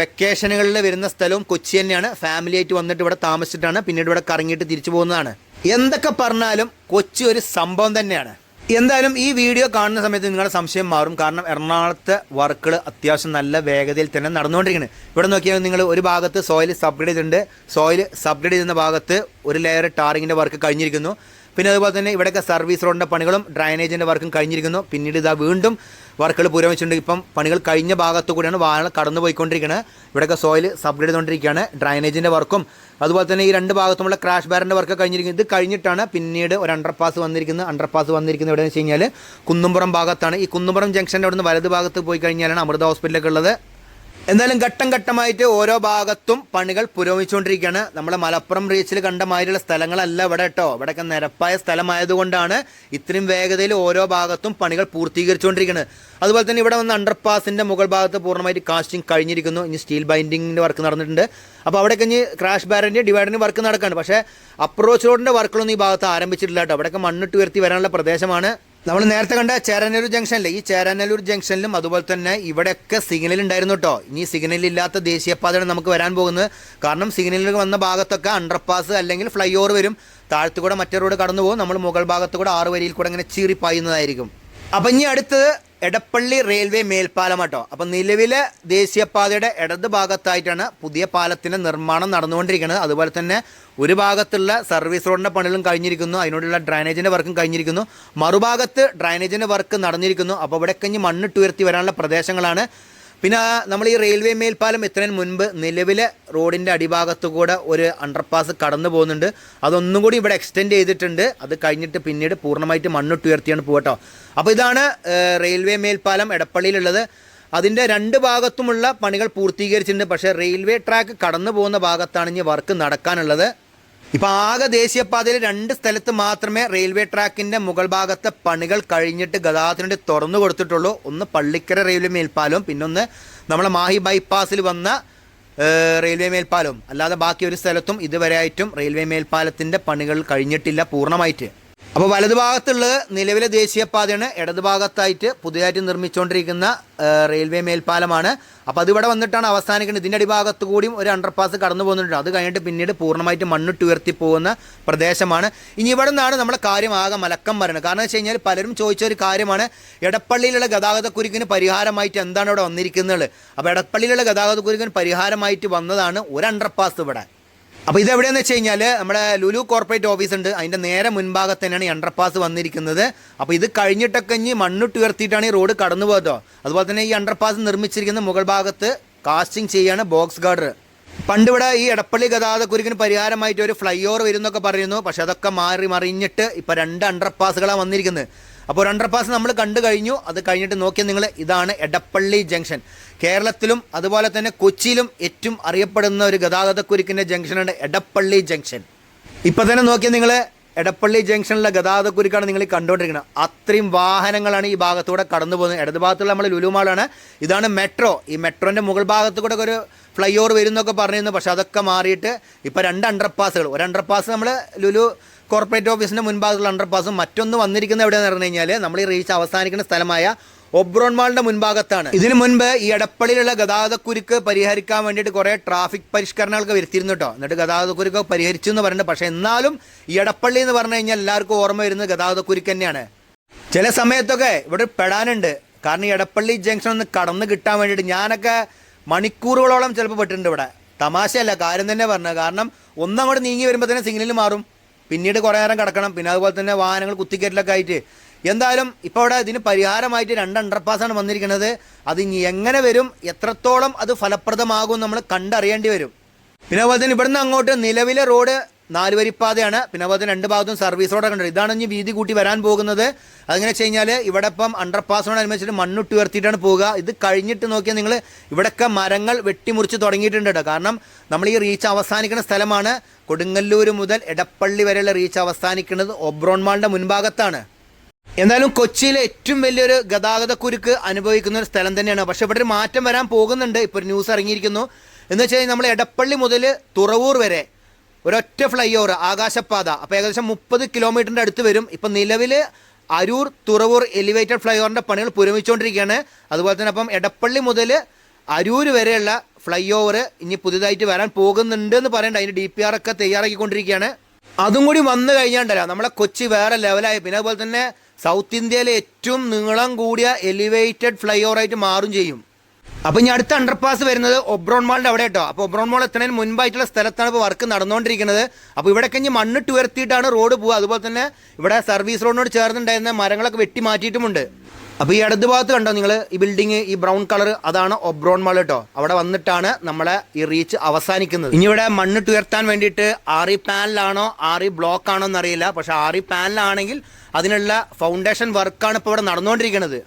വെക്കേഷനുകളിൽ വരുന്ന സ്ഥലവും കൊച്ചി തന്നെയാണ്. ഫാമിലി ആയിട്ട് വന്നിട്ട് ഇവിടെ താമസിച്ചിട്ടാണ്. പിന്നീട് ഇവിടെ കറങ്ങിയിട്ട് തിരിച്ചു പോകുന്നതാണ്. എന്തൊക്കെ പറഞ്ഞാലും കൊച്ചി ഒരു സംഭവം തന്നെയാണ്. എന്തായാലും ഈ വീഡിയോ കാണുന്ന സമയത്ത് നിങ്ങളുടെ സംശയം മാറും. കാരണം എറണാകുളത്തെ വർക്കുകൾ അത്യാവശ്യം നല്ല വേഗതയിൽ തന്നെ നടന്നുകൊണ്ടിരിക്കുന്നത് ഇവിടെ നോക്കിയാൽ നിങ്ങൾ ഒരു ഭാഗത്ത് സോയിൽ സബ്ഗ്രേഡ് ചെയ്തിട്ടുണ്ട്. സോയിൽ സബ്ഗ്രേഡ് ചെയ്യുന്ന ഭാഗത്ത് ഒരു ലെയർ ടാറിങ്ങിന്റെ വർക്ക് കഴിഞ്ഞിരിക്കുന്നു. പിന്നെ അതുപോലെ തന്നെ ഇവിടെയൊക്കെ സർവീസ് റോഡിന്റെ പണികളും ഡ്രൈനേജിന്റെ വർക്കും കഴിഞ്ഞിരിക്കുന്നു. പിന്നീട് ഇതാ വീണ്ടും വർക്കുകൾ പുരോഗമിച്ചിട്ടുണ്ട്. ഇപ്പം പണികൾ കഴിഞ്ഞ ഭാഗത്തു കൂടിയാണ് വാഹനങ്ങൾ കടന്നു പോയിക്കൊണ്ടിരിക്കുന്നത് ഇവിടെയൊക്കെ സോയിൽ സബ്ഗ്രേഡ് ചെയ്തുകൊണ്ടിരിക്കുകയാണ്. ഡ്രൈനേജിന്റെ വർക്കും അതുപോലെ തന്നെ ഈ രണ്ട് ഭാഗത്തുമുള്ള ക്രാഷ് ബാറിന്റെ വർക്ക് കഴിഞ്ഞിരിക്കുന്നത് ഇത് കഴിഞ്ഞിട്ടാണ് പിന്നീട് ഒരു അണ്ടർപാസ് വന്നിരിക്കുന്നത്. അണ്ടർ പാസ് വന്നിരിക്കുന്നത് എവിടെയെന്ന് വെച്ച് കഴിഞ്ഞാൽ കുന്നുംപുറം ഭാഗത്താണ്. ഈ കുന്നുംപുറം ജംഗ്ഷന്റെ അവിടുന്ന് വലത് ഭാഗത്ത് പോയി കഴിഞ്ഞാലാണ് അമൃത ഹോസ്പിറ്റലൊക്കെ ഉള്ളത്. എന്തായാലും ഘട്ടം ഘട്ടമായിട്ട് ഓരോ ഭാഗത്തും പണികൾ പുരോഗമിച്ചുകൊണ്ടിരിക്കുകയാണ്. നമ്മുടെ മലപ്പുറം റീച്ചിൽ കണ്ട മാതിരിയുള്ള സ്ഥലങ്ങളല്ല ഇവിടെ കേട്ടോ. ഇവിടെയൊക്കെ നിരപ്പായ സ്ഥലമായതുകൊണ്ടാണ് ഇത്രയും വേഗതയിൽ ഓരോ ഭാഗത്തും പണികൾ പൂർത്തീകരിച്ചുകൊണ്ടിരിക്കുന്നത്. അതുപോലെ തന്നെ ഇവിടെ വന്ന അണ്ടർപാസിന്റെ മുകൾ ഭാഗത്ത് പൂർണമായിട്ട് കാസ്റ്റിംഗ് കഴിഞ്ഞിരിക്കുന്നു. ഇനി സ്റ്റീൽ ബൈൻഡിങ്ങിന്റെ വർക്ക് നടന്നിട്ടുണ്ട്. അപ്പോൾ അവിടെ ഇനി ക്രാഷ് ബാരന്റെ ഡിവൈഡറിന് വർക്ക് നടക്കുകയാണ് പക്ഷേ അപ്രോച്ച് റോഡിന്റെ വർക്കുകളൊന്നും ഈ ഭാഗത്ത് ആരംഭിച്ചിട്ടില്ല കേട്ടോ. അവിടെയൊക്കെ മണ്ണിട്ട് ഉയർത്തി വരാനുള്ള പ്രദേശമാണ്. നമ്മൾ നേരത്തെ കണ്ട ചേരാനല്ലൂർ ജംഗ്ഷനിലെ ഈ ചേരാനല്ലൂർ ജംഗ്ഷനിലും അതുപോലെ തന്നെ ഇവിടെയൊക്കെ സിഗ്നൽ ഉണ്ടായിരുന്നു കേട്ടോ ഇനി സിഗ്നൽ ഇല്ലാത്ത ദേശീയപാതയാണ് നമുക്ക് വരാൻ പോകുന്നത്. കാരണം സിഗ്നലിൽ വന്ന ഭാഗത്തൊക്കെ അണ്ടർപാസ് അല്ലെങ്കിൽ ഫ്ലൈ ഓവർ വരും. താഴത്തു കൂടെ മറ്റേ റോഡ് കടന്നു പോകും നമ്മൾ മുകൾ ഭാഗത്തു കൂടെ ആറ് വരിയിൽ കൂടെ ഇങ്ങനെ ചീറി പായുന്നതായിരിക്കും അപ്പം ഇനി അടുത്തത് എടപ്പള്ളി റെയിൽവേ മേൽപ്പാലം കേട്ടോ അപ്പം നിലവിലെ ദേശീയപാതയുടെ ഇടത് ഭാഗത്തായിട്ടാണ് പുതിയ പാലത്തിന്റെ നിർമ്മാണം നടന്നുകൊണ്ടിരിക്കുന്നത്. അതുപോലെ തന്നെ ഒരു ഭാഗത്തുള്ള സർവീസ് റോഡിന്റെ പണികളും കഴിഞ്ഞിരിക്കുന്നു. അതിനോടുള്ള ഡ്രൈനേജിന്റെ വർക്കും കഴിഞ്ഞിരിക്കുന്നു. മറുഭാഗത്ത് ഡ്രൈനേജിന്റെ വർക്ക് നടന്നിരിക്കുന്നു. അപ്പോൾ ഇവിടെയൊക്കെ ഇനി മണ്ണിട്ട് ഉയർത്തി വരാനുള്ള പ്രദേശങ്ങളാണ് പിന്നെ നമ്മൾ ഈ റെയിൽവേ മേൽപ്പാലം എത്തുന്നതിന് മുൻപ് നിലവിലെ റോഡിന്റെ അടിഭാഗത്തു കൂടെ ഒരു അണ്ടർപാസ് കടന്നു പോകുന്നുണ്ട്. അതൊന്നും കൂടി ഇവിടെ എക്സ്റ്റെൻഡ് ചെയ്തിട്ടുണ്ട്. അത് കഴിഞ്ഞിട്ട് പിന്നീട് പൂർണമായിട്ട് മണ്ണിട്ട് ഉയർത്തിയാണ് പോകട്ടോ അപ്പോൾ ഇതാണ് റെയിൽവേ മേൽപ്പാലം എടപ്പള്ളിയിലുള്ളത്. അതിന്റെ രണ്ട് ഭാഗത്തുമുള്ള പണികൾ പൂർത്തീകരിച്ചിട്ടുണ്ട്. പക്ഷേ റെയിൽവേ ട്രാക്ക് കടന്നു പോകുന്ന ഭാഗത്താണ് ഇനി വർക്ക് നടക്കാനുള്ളത്. ഇപ്പൊ ആകെ ദേശീയപാതയിൽ രണ്ട് സ്ഥലത്ത് മാത്രമേ റെയിൽവേ ട്രാക്കിന്റെ മുകൾ ഭാഗത്തെ പണികൾ കഴിഞ്ഞിട്ട് ഗതാഗതത്തിനുവേണ്ടി തുറന്നു കൊടുത്തിട്ടുള്ളൂ. ഒന്ന് പള്ളിക്കര റെയിൽവേ മേൽപ്പാലവും പിന്നൊന്ന് നമ്മളെ മാഹി ബൈപ്പാസിൽ വന്ന റെയിൽവേ മേൽപ്പാലവും. അല്ലാതെ ബാക്കി ഒരു സ്ഥലത്തും ഇതുവരെയായിട്ടും റെയിൽവേ മേൽപ്പാലത്തിന്റെ പണികൾ കഴിഞ്ഞിട്ടില്ല പൂർണമായിട്ട്. അപ്പോൾ വലതുഭാഗത്തുള്ളത് നിലവിലെ ദേശീയപാതയാണ് ഇടതുഭാഗത്തായിട്ട് പുതിയതായിട്ട് നിർമ്മിച്ചുകൊണ്ടിരിക്കുന്ന റെയിൽവേ മേൽപ്പാലമാണ്. അപ്പോൾ അതിവിടെ വന്നിട്ടാണ് അവസാനിക്കുന്നത്. ഇതിന്റെ അടിഭാഗത്ത് കൂടിയും ഒരു അണ്ടർപാസ് കടന്നു പോകുന്നുണ്ട്. അത് കഴിഞ്ഞിട്ട് പിന്നീട് പൂർണമായിട്ട് മണ്ണിട്ട് ഉയർത്തി പോകുന്ന പ്രദേശമാണ്. ഇനി ഇവിടെ നിന്നാണ് നമ്മളെ കാര്യം ആകെ മലക്കം പറയുന്നത് കാരണം വെച്ച് കഴിഞ്ഞാൽ പലരും ചോദിച്ച ഒരു കാര്യമാണ് എടപ്പള്ളിയിലുള്ള ഗതാഗതക്കുരുക്കിന് പരിഹാരമായിട്ട് എന്താണ് ഇവിടെ വന്നിരിക്കുന്നത്? അപ്പോൾ എടപ്പള്ളിയിലുള്ള ഗതാഗതക്കുരുക്കിന് പരിഹാരമായിട്ട് വന്നതാണ് ഒരു അണ്ടർപാസ് ഇവിടെ. അപ്പോൾ ഇതെവിടെയെന്ന് വെച്ച് കഴിഞ്ഞാൽ നമ്മുടെ ലുലു കോർപ്പറേറ്റ് ഓഫീസ് ഉണ്ട്. അതിന്റെ നേരെ മുൻഭാഗത്ത് തന്നെയാണ് ഈ അണ്ടർപാസ് വന്നിരിക്കുന്നത്. അപ്പോൾ ഇത് കഴിഞ്ഞിട്ടൊക്കെ ഇനി മണ്ണിട്ട് ഉയർത്തിയിട്ടാണ് ഈ റോഡ് കടന്നു പോയതോ അതുപോലെ തന്നെ ഈ അണ്ടർപാസ് നിർമ്മിച്ചിരിക്കുന്ന മുകൾ ഭാഗത്ത് കാസ്റ്റിംഗ് ചെയ്യാണ് ബോക്സ് ഗാർഡർ പണ്ടിവിടെ ഈ എടപ്പള്ളി ഗതാഗതക്കുരുക്കിന് പരിഹാരമായിട്ട് ഒരു ഫ്ലൈ ഓവർ വരുന്നൊക്കെ പറയുന്നു. പക്ഷെ അതൊക്കെ മാറി മറിഞ്ഞിട്ട് ഇപ്പോൾ രണ്ട് അണ്ടർപാസുകളാണ് വന്നിരിക്കുന്നത്. അപ്പോൾ ഒരു അണ്ടർപാസ് നമ്മൾ കണ്ടു കഴിഞ്ഞു. അത് കഴിഞ്ഞിട്ട് നോക്കിയാൽ നിങ്ങൾ ഇതാണ് എടപ്പള്ളി ജംഗ്ഷൻ. കേരളത്തിലും അതുപോലെ തന്നെ കൊച്ചിയിലും ഏറ്റവും അറിയപ്പെടുന്ന ഒരു ഗതാഗതക്കുരുക്കിന്റെ ജംഗ്ഷനാണ് എടപ്പള്ളി ജംഗ്ഷൻ. ഇപ്പം തന്നെ നോക്കിയാൽ നിങ്ങൾ എടപ്പള്ളി ജംഗ്ഷനിലെ ഗതാഗതക്കുരുക്കാണ് നിങ്ങൾ കണ്ടുകൊണ്ടിരിക്കുന്നത് അത്രയും വാഹനങ്ങളാണ് ഈ ഭാഗത്തൂടെ കടന്നു പോകുന്നത്. ഇടത് ഭാഗത്തുള്ള നമ്മൾ ലുലുമാളാണ് ഇതാണ് മെട്രോ. ഈ മെട്രോന്റെ മുകൾ ഭാഗത്ത് കൂടെ ഒരു ഫ്ലൈ ഓവർ വരുന്നൊക്കെ പറഞ്ഞിരുന്നു. പക്ഷേ അതൊക്കെ മാറിയിട്ട് ഇപ്പോൾ രണ്ട് അണ്ടർപാസുകൾ ഒരു അണ്ടർപാസ് നമ്മൾ ലുലു കോർപ്പറേറ്റ് ഓഫീസിന്റെ മുൻഭാഗത്തുള്ള അണ്ടർപാസും മറ്റൊന്ന് വന്നിരിക്കുന്നത് എവിടെയെന്ന് പറഞ്ഞു കഴിഞ്ഞാൽ നമ്മൾ ഈ റീച്ച് അവസാനിക്കുന്ന സ്ഥലമായ ഒബ്രോൺ മാളിന്റെ മുൻഭാഗത്താണ്. ഇതിനു മുൻപ് ഈ എടപ്പള്ളിയിലുള്ള ഗതാഗതക്കുരുക്ക് പരിഹരിക്കാൻ വേണ്ടിയിട്ട് കുറേ ട്രാഫിക് പരിഷ്കരണങ്ങളൊക്കെ വരുത്തിയിരുന്നു കേട്ടോ എന്നിട്ട് ഗതാഗതക്കുരുക്ക് പരിഹരിച്ചു എന്ന് പറയുന്നത് പക്ഷേ എന്നാലും ഈ എടപ്പള്ളി എന്ന് പറഞ്ഞു കഴിഞ്ഞാൽ എല്ലാവർക്കും ഓർമ്മ വരുന്നത് ഗതാഗതക്കുരുക്ക് തന്നെയാണ്. ചില സമയത്തൊക്കെ ഇവിടെ പെടാനുണ്ട്. കാരണം ഈ എടപ്പള്ളി ജംഗ്ഷൻ ഒന്ന് കടന്ന് കിട്ടാൻ വേണ്ടിയിട്ട് ഞാനൊക്കെ മണിക്കൂറുകളോളം ചിലപ്പോൾ പെട്ടിട്ടുണ്ട് ഇവിടെ. തമാശയല്ല കാര്യം തന്നെ പറഞ്ഞത്. കാരണം ഒന്നങ്ങോട്ട് നീങ്ങി വരുമ്പോൾ തന്നെ സിഗ്നൽ മാറും. പിന്നീട് കുറേ നേരം കിടക്കണം. പിന്നെ അതുപോലെ തന്നെ വാഹനങ്ങൾ കുത്തിക്കേറ്റിലൊക്കെ ആയിട്ട് എന്തായാലും ഇപ്പോൾ ഇവിടെ ഇതിന് പരിഹാരമായിട്ട് രണ്ട് അണ്ടർപാസാണ് വന്നിരിക്കുന്നത്. അത് ഇനി എങ്ങനെ വരും? എത്രത്തോളം അത് ഫലപ്രദമാകും നമ്മൾ കണ്ടറിയേണ്ടി വരും. പിന്നെ അതുപോലെ തന്നെ ഇവിടുന്ന് അങ്ങോട്ട് നിലവിലെ റോഡ് നാല് വരിപ്പാതയാണ് പിന്നെ അതുപോലെ രണ്ട് ഭാഗത്തും സർവീസ് റോഡൊക്കെ ഉണ്ട്. ഇതാണ് ഇനി വീതി കൂട്ടി വരാൻ പോകുന്നത്. അതെങ്ങനെ വെച്ച് കഴിഞ്ഞാൽ ഇവിടെ ഇപ്പം അണ്ടർപാസിനോടനുബന്ധിച്ചിട്ട് മണ്ണിട്ട് ഉയർത്തിയിട്ടാണ് പോവുക. ഇത് കഴിഞ്ഞിട്ട് നോക്കിയാൽ നിങ്ങൾ ഇവിടെയൊക്കെ മരങ്ങൾ വെട്ടിമുറിച്ച് തുടങ്ങിയിട്ടുണ്ട് കേട്ടോ. കാരണം നമ്മൾ ഈ റീച്ച് അവസാനിക്കുന്ന സ്ഥലമാണ്. കൊടുങ്ങല്ലൂർ മുതൽ എടപ്പള്ളി വരെയുള്ള റീച്ച് അവസാനിക്കുന്നത് ഒബ്രോൺ മാളിന്റെ മുൻഭാഗത്താണ്. എന്തായാലും കൊച്ചിയിലെ ഏറ്റവും വലിയൊരു ഗതാഗത കുരുക്ക് അനുഭവിക്കുന്ന ഒരു സ്ഥലം തന്നെയാണ്. പക്ഷെ ഇവിടെ ഒരു മാറ്റം വരാൻ പോകുന്നുണ്ട്. ഇപ്പോൾ ഒരു ന്യൂസ് ഇറങ്ങിയിരിക്കുന്നു. എന്ന് വെച്ച് കഴിഞ്ഞാൽ നമ്മൾ എടപ്പള്ളി മുതൽ തുറവൂർ വരെ ഒരൊറ്റ ഫ്ലൈ ഓവർ ആകാശപാത അപ്പോൾ ഏകദേശം മുപ്പത് കിലോമീറ്ററിന്റെ അടുത്ത് വരും. ഇപ്പം നിലവിൽ അരൂർ തുറവൂർ എലിവേറ്റഡ് ഫ്ലൈ ഓവറിന്റെ പണികൾ പുരമിച്ചുകൊണ്ടിരിക്കുകയാണ് അതുപോലെ തന്നെ അപ്പം എടപ്പള്ളി മുതൽ അരൂർ വരെയുള്ള ഫ്ലൈ ഓവർ ഇനി പുതിയതായിട്ട് വരാൻ പോകുന്നുണ്ട് എന്ന് പറയേണ്ട അതിന്റെ ഡി പി ആർ ഒക്കെ തയ്യാറാക്കിക്കൊണ്ടിരിക്കുകയാണ്. അതും കൂടി വന്നു കഴിഞ്ഞാണ്ടല്ലോ നമ്മളെ കൊച്ചി വേറെ ലെവലായി പിന്നെ അതുപോലെ തന്നെ സൗത്ത് ഇന്ത്യയിലെ ഏറ്റവും നീളം കൂടിയ എലിവേറ്റഡ് ഫ്ലൈ ഓവർ ആയിട്ട് മാറും ചെയ്യും. അപ്പോൾ ഇനി അടുത്ത അണ്ടർപാസ് വരുന്നത് ഒബ്രോൺ മാളിന്റെ അവിടെ കേട്ടോ. അപ്പോൾ ഒബ്രോൺ മാൾ എത്തുന്നതിന് മുൻപായിട്ടുള്ള സ്ഥലത്താണ് ഇപ്പോൾ വർക്ക് നടന്നുകൊണ്ടിരിക്കുന്നത്. അപ്പോൾ ഇവിടെ കഴിഞ്ഞ് മണ്ണിട്ട് ഉയർത്തിയിട്ടാണ് റോഡ് പോകുക അതുപോലെ തന്നെ ഇവിടെ സർവീസ് റോഡിനോട് ചേർന്നുണ്ടായിരുന്ന മരങ്ങളൊക്കെ വെട്ടി മാറ്റിയിട്ടുമുണ്ട്. അപ്പോൾ ഈ ഇടത് ഭാഗത്ത് കണ്ടോ നിങ്ങൾ ഈ ബിൽഡിംഗ് ഈ ബ്രൗൺ കളർ അതാണ് ഒബ്രോൺ മാൾ കേട്ടോ. അവിടെ വന്നിട്ടാണ് നമ്മളെ ഈ റീച്ച് അവസാനിക്കുന്നത്. ഇനി ഇവിടെ മണ്ണിട്ട് ഉയർത്താൻ വേണ്ടിയിട്ട് ആറി പാനലാണോ ആറി ബ്ലോക്ക് ആണോ എന്നറിയില്ല. പക്ഷെ ആറി പാനലാണെങ്കിൽ അതിനുള്ള ഫൗണ്ടേഷൻ വർക്കാണ് ഇപ്പോൾ ഇവിടെ നടന്നുകൊണ്ടിരിക്കുന്നത്.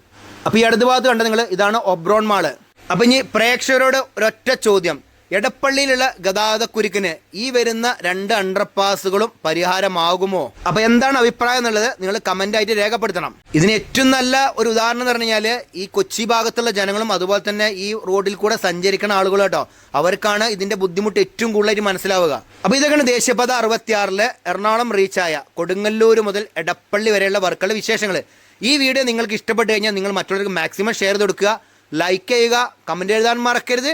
അപ്പോൾ ഈ അടുത്ത ഭാഗത്ത് കണ്ടത് നിങ്ങൾ ഇതാണ് ഒബ്രോൺ മാൾ. അപ്പം ഇനി പ്രേക്ഷകരോട് ഒരൊറ്റ ചോദ്യം. എടപ്പള്ളിയിലുള്ള ഗതാഗതക്കുരുക്കിന് ഈ വരുന്ന രണ്ട് അണ്ടർപാസുകളും പരിഹാരമാകുമോ? അപ്പൊ എന്താണ് അഭിപ്രായം എന്നുള്ളത് നിങ്ങൾ കമന്റ് ആയിട്ട് രേഖപ്പെടുത്തണം. ഇതിന് ഏറ്റവും നല്ല ഒരു ഉദാഹരണം എന്ന് പറഞ്ഞു കഴിഞ്ഞാൽ ഈ കൊച്ചി ഭാഗത്തുള്ള ജനങ്ങളും അതുപോലെ തന്നെ ഈ റോഡിൽ കൂടെ സഞ്ചരിക്കുന്ന ആളുകളും കേട്ടോ. അവർക്കാണ് ഇതിന്റെ ബുദ്ധിമുട്ട് ഏറ്റവും കൂടുതലായിട്ട് മനസ്സിലാവുക. അപ്പൊ ഇതൊക്കെയാണ് ദേശീയപാത അറുപത്തിയാറിലെ എറണാകുളം റീച്ചായ കൊടുങ്ങല്ലൂർ മുതൽ എടപ്പള്ളി വരെയുള്ള വർക്കുകളുടെ വിശേഷങ്ങൾ ഈ വീഡിയോ നിങ്ങൾക്ക് ഇഷ്ടപ്പെട്ട് കഴിഞ്ഞാൽ നിങ്ങൾ മറ്റുള്ളവർക്ക് മാക്സിമം ഷെയർ ചെയ്ത് കൊടുക്കുക. ലൈക്ക് ചെയ്യുക. കമന്റ് എഴുതാൻ മറക്കരുത്.